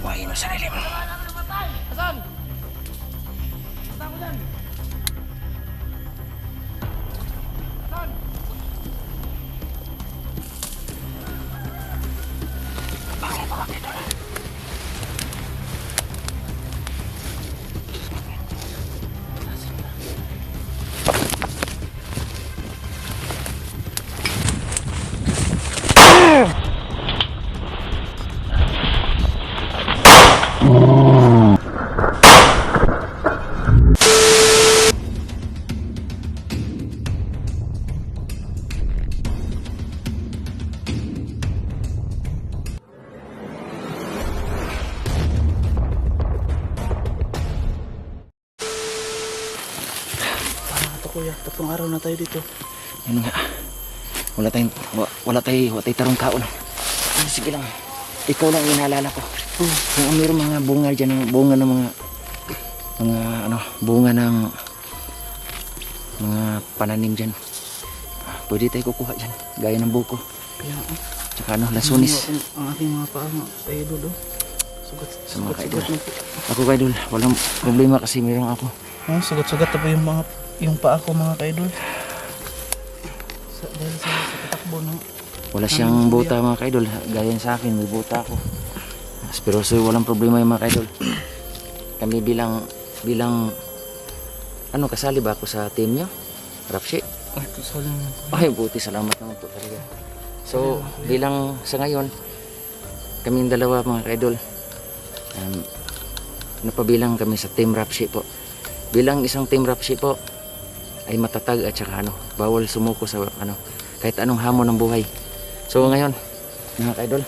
Buhayin mo sarili mo. Asan? Asan ko dyan? Tatlong araw na tayo dito. Yun nga. Wala tayong, wa- wala tayong, wala tayong tarong kaon. Ah, sige lang. Ikaw lang yung naalala ko. Kung mayroong mga bunga dyan, ng bunga ng mga, mga ano, bunga ng mga pananim dyan. Ah, Pwede tayo kukuha dyan. Gaya ng buko. Kaya oh, Tsaka ano, lasunis. ang, ang aking mga paa mga tayo doon. oh. Sugat, Sa mga kaidol. Ako kaidol, walang problema kasi mayroong ako. Oh, sugat-sugat na yung mga yung paa ko mga kaidol. Sa, dahil sa, sa patakbo ng Wala siyang buta mga kaidol. Gaya sa akin, may buta ako. Pero so, walang problema yung mga kaidol. Kami bilang, bilang, ano, kasali ba ako sa team niyo? Rapsi? ay kasali na po. Ay, buti. Salamat naman po talaga. So, bilang sa ngayon, kaming dalawa mga kaidol, um, napabilang kami sa team Rapsi po. Bilang isang team Rapsi po, ay matatag at saka ano, bawal sumuko sa ano, kahit anong hamon ng buhay. So ngayon, mga kaidol,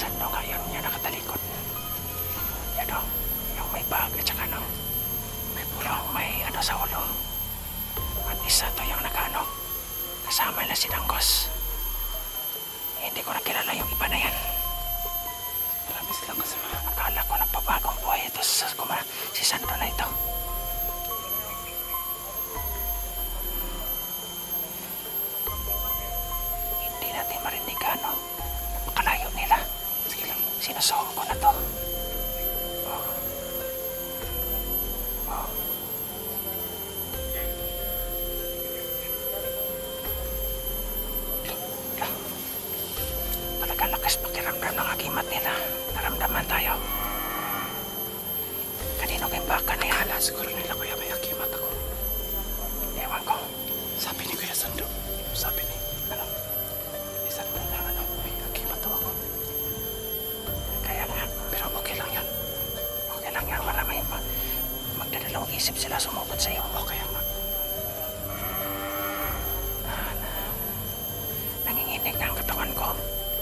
si Sando ngayon yan nakatalikod. Yan o yung may bag at saka no may pulong may ano sa ulo. At isa to yung nagano kasama na si Danggos hindi ko na kilala yung iba na yan. Marami silang kasama. Akala ko nagpabagong buhay ito sa kuma si Sando na ito sinasawang ko na to oh. Oh. Talagang lakas pakiramdam ng agimat nila. Naramdaman tayo. Kanino kayong baka na yan? Siguro nila kuya sila sumugod sa'yo. Okay nga. Nanginginig na ang katawan ko.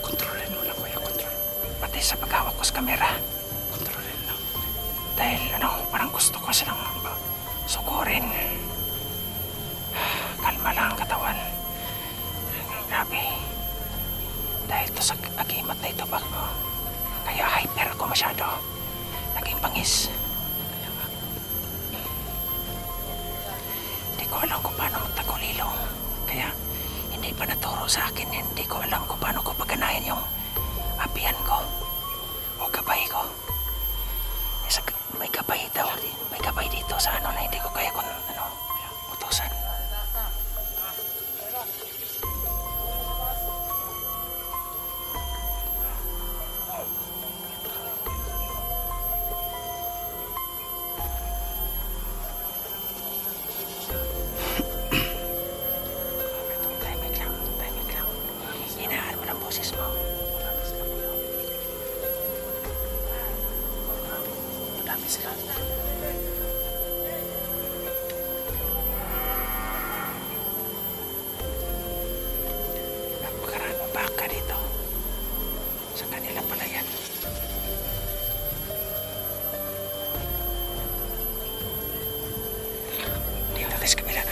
Kontrolin mo lang, kuya. Kontrol. Pati sa paghawak ko sa kamera. Kontrolin lang. Dahil ano, parang gusto ko silang sukurin. Kalma lang ang katawan. Grabe. Dahil to sa agimat na ito ba? oh, Kaya hyper ko masyado. Naging pangis. Magtagulilong. Kaya hindi pa naturo sa akin. Hindi ko alam kung paano ko paganahin yung apian ko. O gabay ko. Eh, sa- may gabay daw. May gabay dito sa ano na hindi ko kaya kung Dito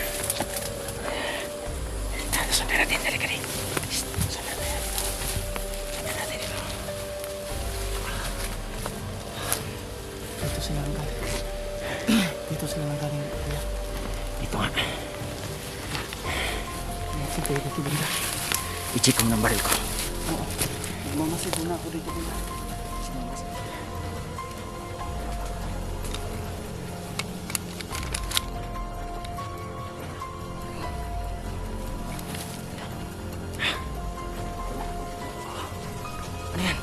Ano yan?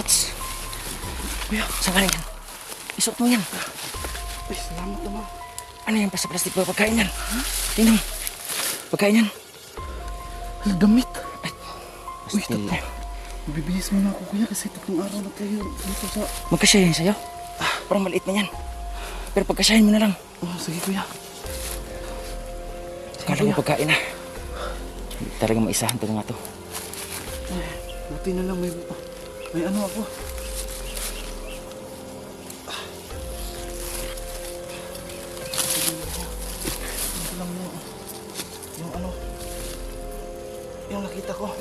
Hats. Kuya, saan galing yan? Isuot mo yan. Uy, salamat naman. Ano yan? Basta plastic ba? Pagkain yan. Tingnan. Pagkain yan. Ay, damit. Uy, Still, tato. Bibihis mo na ako kuya kasi tatlong araw na tayo dito sa... Magkasya yan sa'yo. Parang maliit na yan. Pero pagkasyahin mo na lang. Oh, sige kuya. Kala mo pagkain na. Talagang maisahan pa nga to. Buti na lang may... May ano ako. Lang yung... Yung ano... Yung nakita ko.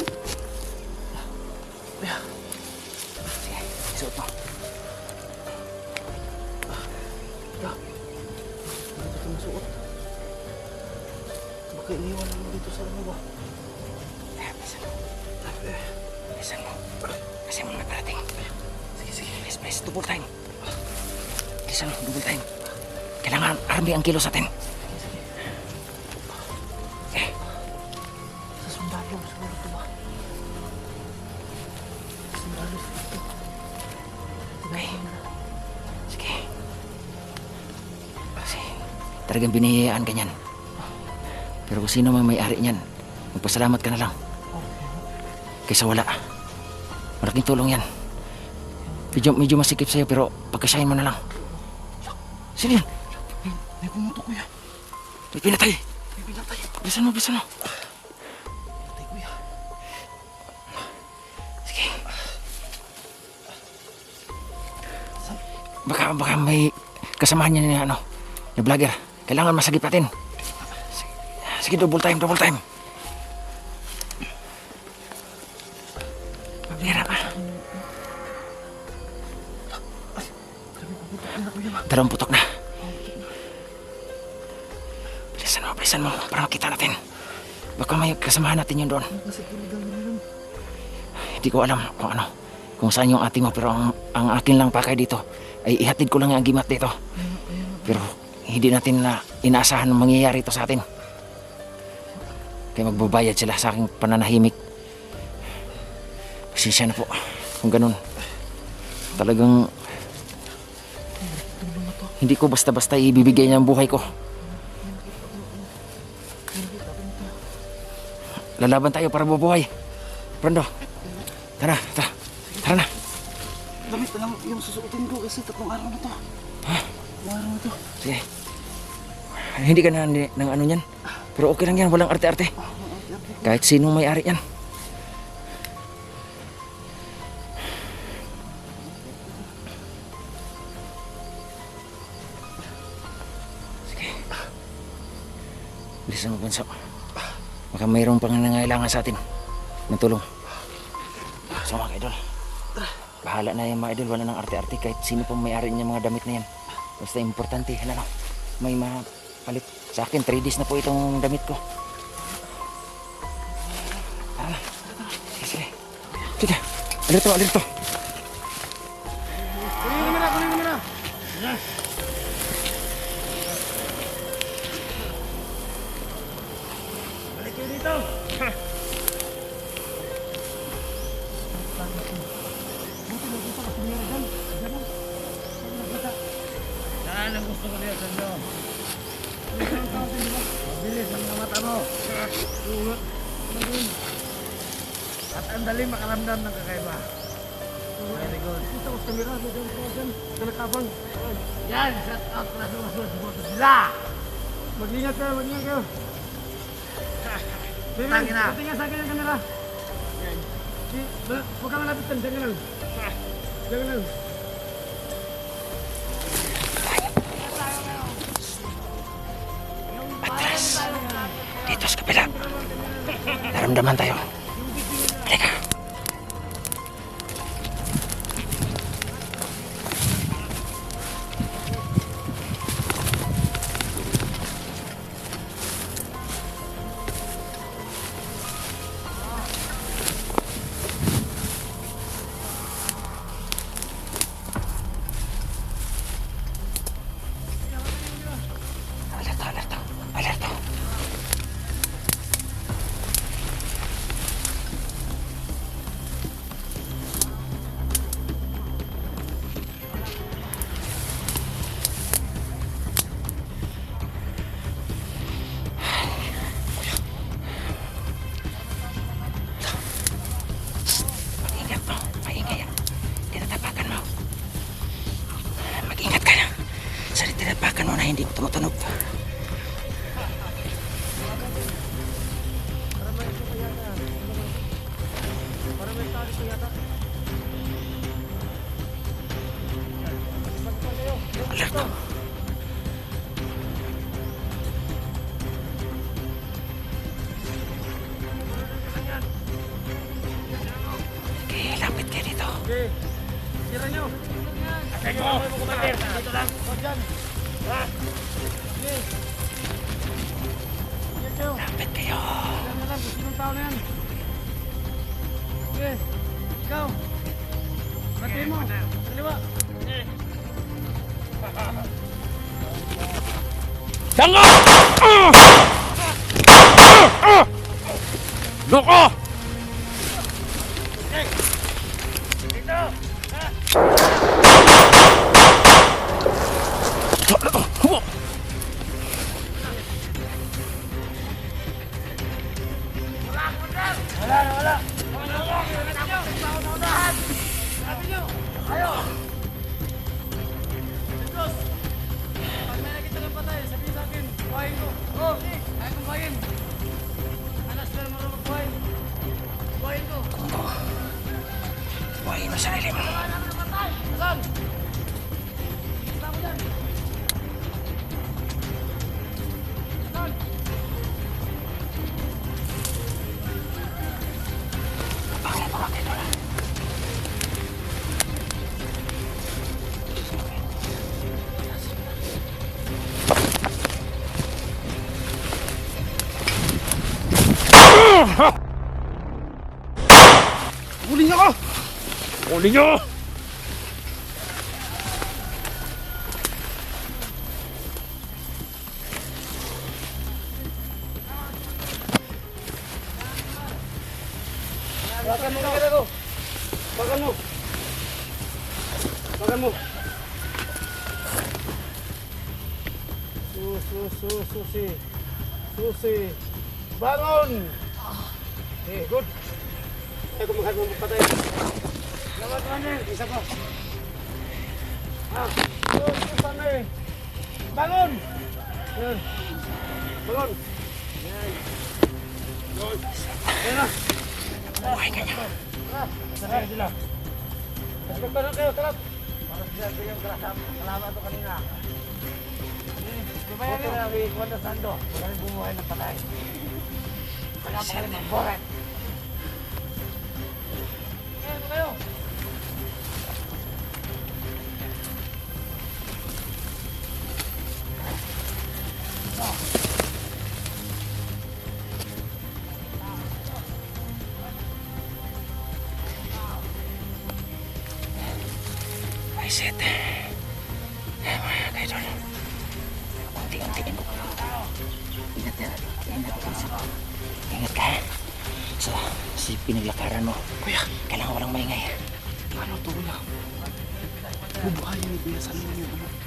Army ang kilos natin. Eh, Sa sundalo, siguro ito ba? Sundalo sa ito. okay. Sige. Kasi talagang binihiyaan ka niyan. Pero kung sino man may-ari niyan, magpasalamat ka na lang. Kaysa wala. Malaking tulong yan. Medyo, medyo masikip sa'yo pero pagkasyahin mo na lang. Sino yun? May, pumunto kuya. May pinatay. May pinatay. Bisan mo, bisan mo. Pinatay kuya. Sige. Baka, baka may kasamahan niya na ano, na vlogger. Kailangan masagip natin. Sige, sige, double time, double time. Mabira ka. Dalawang putok na. Kasamahan natin yun doon. Hindi ko alam kung ano, kung saan yung ating mo, pero ang, ang akin lang pakay dito ay ihatid ko lang ang gimat dito. Pero hindi natin na inaasahan na mangyayari ito sa atin. Kaya magbabayad sila sa aking pananahimik. Pasensya na po kung ganun. Talagang hindi ko basta-basta ibibigay niya ang buhay ko. Lalaban tayo para mabuhay. Brando, tara, tara, tara na. lang yung susuotin ko kasi tatlong araw na to. Tatlong araw na to. Sige. Hindi ka na ng ano yan. Pero okay lang yan, walang arte-arte. Kahit sinong may-ari yan. Sige. Bilisan mo, Banso. Baka mayroong pang nangailangan sa atin ng tulong. So mga idol, bahala na yung mga idol, wala ng arte-arte kahit sino pang may-ari niya mga damit na yan. Basta importante, ano lang, may mapalit. Sa akin, 3 days na po itong damit ko. Tara na. Sige, sige. Sige, alerto, alerto. Yan ang gusto ko niya sa inyo. Mabilis ang mga mata mo. Ulot. At ang dali makaramdam ng kakaiba. Very good. Ito ko kamera, dito ko dyan. Yan, shut out na sumasunod sa moto sila. Mag-ingat kayo, mag-ingat kayo. Tangin na. Tingnan sa akin yung kamera. Huwag ka malapitan, dyan ka lang. Dyan ka lang. Naramdaman tayo. Nyo. Atay mo. Kumatir. Dito lang. Ha? Lapit kayo. Diyan na lang. Kung sinong tao na yan. Okay. Ikaw. Pati mo. Kaliwa. Loko! Pag may nakita ng patay, sabihin sa akin, buhayin ko. Oo, kaya kong buhayin. Alas na marunong magbuhay. Buhayin ko. Buhay mo sarili mo. Wala naman ang patay. Huli niyo ko! Uli nyo! Bakan mo kamera ko. Bakan mo. Bakan mo. Sus, sus, sus, susi. Susi. Bangon! Eh, patay. Lawat man eh. Isa pa. Bangun! Yan. Bangun! Buhay ka niya. Sakay sila. Mas magtanong kayo, sarap. Para sila ko yung kalaban to kanina. Lumayan nyo. Ito na, Wanda Sando. Wala rin bumuhay ng patay. Kaya pa rin mag-boret. Ay, shit. Eh, mga kaidol. Unti-untiin ko. Ingat na. Ingat ka sa Ingat ka. Sa si pinaglakaran mo. Kuya, kailangan walang maingay. Ano to, kuya? Bubuhayin ni Kuya mo yung ano.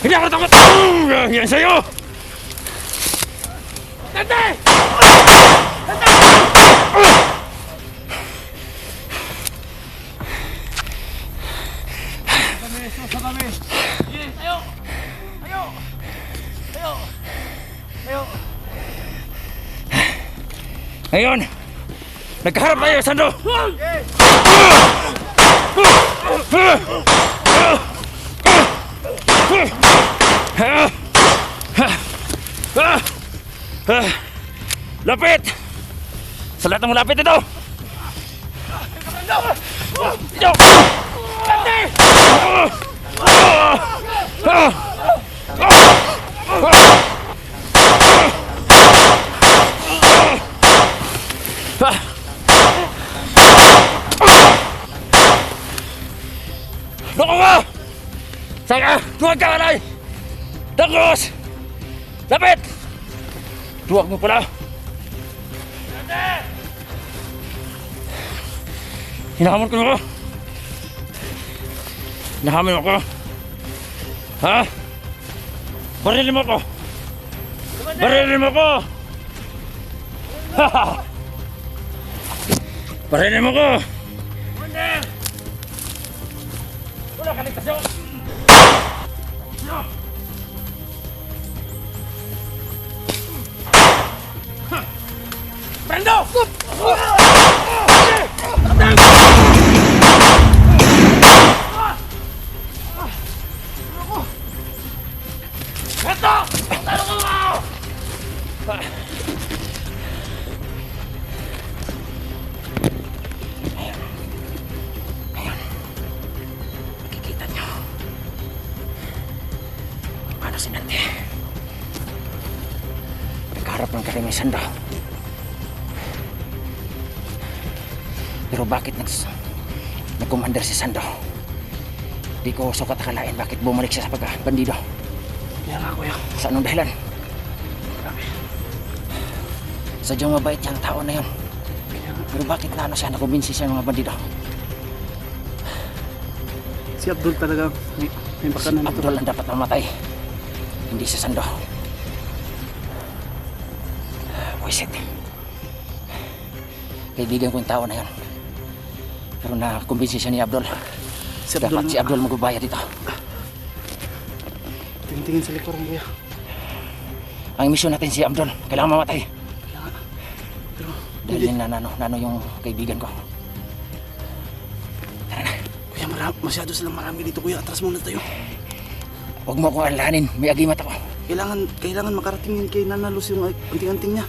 Hindi ako takot! Yan sa'yo! Kami, susa kami. Sige, tayo. Tayo. Tayo. Tayo. Ngayon, nagkaharap tayo, Sandro! Lapit! Sa lahat ng malapit ito! Ito! Loko Saka! Tuwag ka kalay! Tangos! Lapit! Tuwag mo pala! Hinahamon ko ako! Hinahamon ako! Ha? Barilin mo ko! Barilin mo ko! Ha! Barilin mo ko! Wala ka ligtasyon! Prendo! Стоп! Nagkumander si Sando? Di ko sukat akalain bakit bumalik siya sa pagkabandido. Kaya nga kuya. Sa anong dahilan? Sadyang mabait niyang tao na yun. Pero bakit na ano siya nakumbinsi siya ng mga bandido? Si Abdul talaga may, may baka na Abdul ang dapat mamatay. Hindi si Sando. Wisit. Kaibigan ko yung tao na yun. Pero nakumbinsi siya ni Abdul. Si Abdul Dapat si Abdul magbabayad dito. Tingin-tingin sa likuran kuya. Ang misyon natin si Abdul. Kailangan mamatay. Kaya nga. Pero Dahil yun na nano, nano yung kaibigan ko. kuya marami, masyado silang marami dito kuya. Atras muna tayo. Huwag mo akong alalahanin. May agimat ako. Kailangan, kailangan makarating yun kay Nanalos yung anting-anting niya.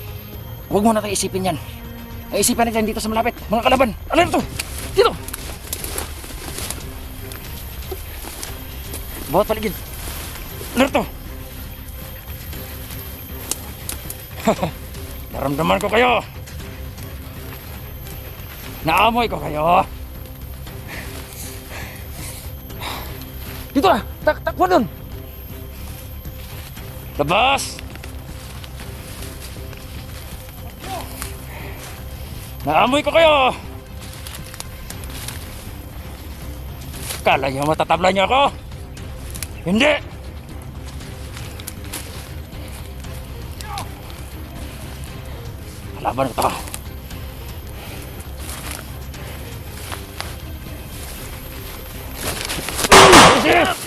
Huwag mo na tayo isipin yan. Ang isipan natin dito sa malapit. Mga kalaban. Ano to? Dito! Bawat paligid. Ano to? Naramdaman ko kayo. Naamoy ko kayo. Dito na! Tak takbo doon! Labas! Naamoy ko kayo! Kala nyo matatabla nyo ako? Hindi! Laban ito. Yes!